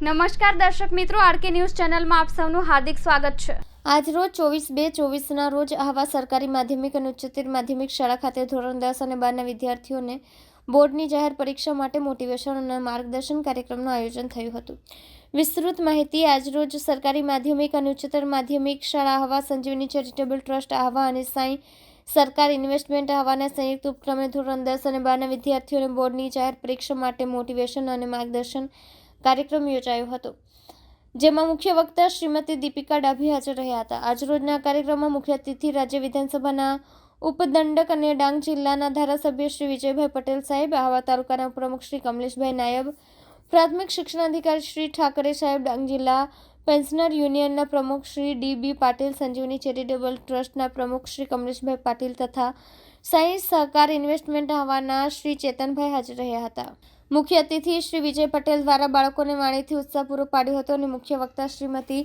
નમસ્કાર દર્શક મિત્રો, આરકે ન્યૂઝ ચેનલમાં આપ સૌનું હાર્દિક સ્વાગત છે. આજરોજ ચોવીસ બે ચોવીસના રોજ આહવા સરકારી માધ્યમિક અને ઉચ્ચતર માધ્યમિક શાળા ખાતે ધોરણ દસ અને બારના વિદ્યાર્થીઓને બોર્ડની જાહેર પરીક્ષા માટે મોટિવેશન અને માર્ગદર્શન કાર્યક્રમનું આયોજન થયું હતું. વિસ્તૃત માહિતી આજરોજ સરકારી માધ્યમિક અને ઉચ્ચતર માધ્યમિક શાળા આહવા સંજીવની ચેરિટેબલ ટ્રસ્ટ આહવા અને સાંઈ સરકાર ઇન્વેસ્ટમેન્ટ આહવાના સંયુક્ત ઉપક્રમે ધોરણ દસ અને બારના વિદ્યાર્થીઓને બોર્ડની જાહેર પરીક્ષા માટે મોટિવેશન અને માર્ગદર્શન કાર્યક્રમ યોજાયો હતો. જેમાં મુખ્ય વક્તા શ્રીમતી દીપિકા ડાભી હાજર રહ્યા હતા. આજરોજના કાર્યક્રમમાં મુખ્ય અતિથિ રાજ્ય વિધાનસભાના ઉપદંડક અને ડાંગ જિલ્લાના ધારાસભ્ય શ્રી વિજયભાઈ પટેલ સાહેબ, આહવા તાલુકાના પ્રમુખ શ્રી કમલેશભાઈ નાયબ, પ્રાથમિક શિક્ષણાધિકારી શ્રી ઠાકરે સાહેબ, ડાંગ જિલ્લા પેન્શનર યુનિયનના પ્રમુખ Shri D B Patil, Sanjivani charitable ટ્રસ્ટના પ્રમુખ શ્રી કમલેશભાઈ પાટીલ તથા સાઈ સહકાર ઇન્વેસ્ટમેન્ટ હવાના શ્રી ચેતનભાઈ હાજર રહ્યા હતા. મુખ્ય અતિથિ શ્રી વિજય પટેલ દ્વારા બાળકોને વાણીથી ઉત્સાહ પૂરો પાડ્યો હતો અને મુખ્ય વક્તા શ્રીમતી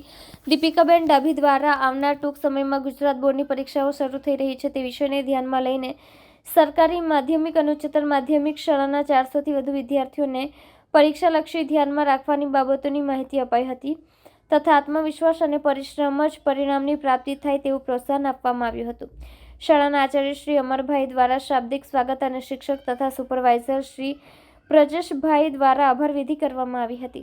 દીપિકાબેન ડાભી દ્વારા આવનાર ટૂંક સમયમાં ગુજરાત બોર્ડની પરીક્ષાઓ શરૂ થઈ રહી છે તે વિષયને ધ્યાનમાં લઈને સરકારી માધ્યમિક અને ઉચ્ચતર માધ્યમિક શાળાના ચારસોથી વધુ વિદ્યાર્થીઓને પરીક્ષાલક્ષી ધ્યાનમાં રાખવાની બાબતોની માહિતી અપાઈ હતી તથા આત્મવિશ્વાસ અને પરિશ્રમ જ પરિણામની પ્રાપ્તિ થાય તેવું પ્રોત્સાહન આપવામાં આવ્યું હતું. શાળાના આચાર્ય શ્રી અમરભાઈ દ્વારા શાબ્દિક સ્વાગત અને શિક્ષક તથા સુપરવાઇઝર શ્રી પ્રજેશભાઈ દ્વારા આભાર વિધિ કરવામાં આવી હતી.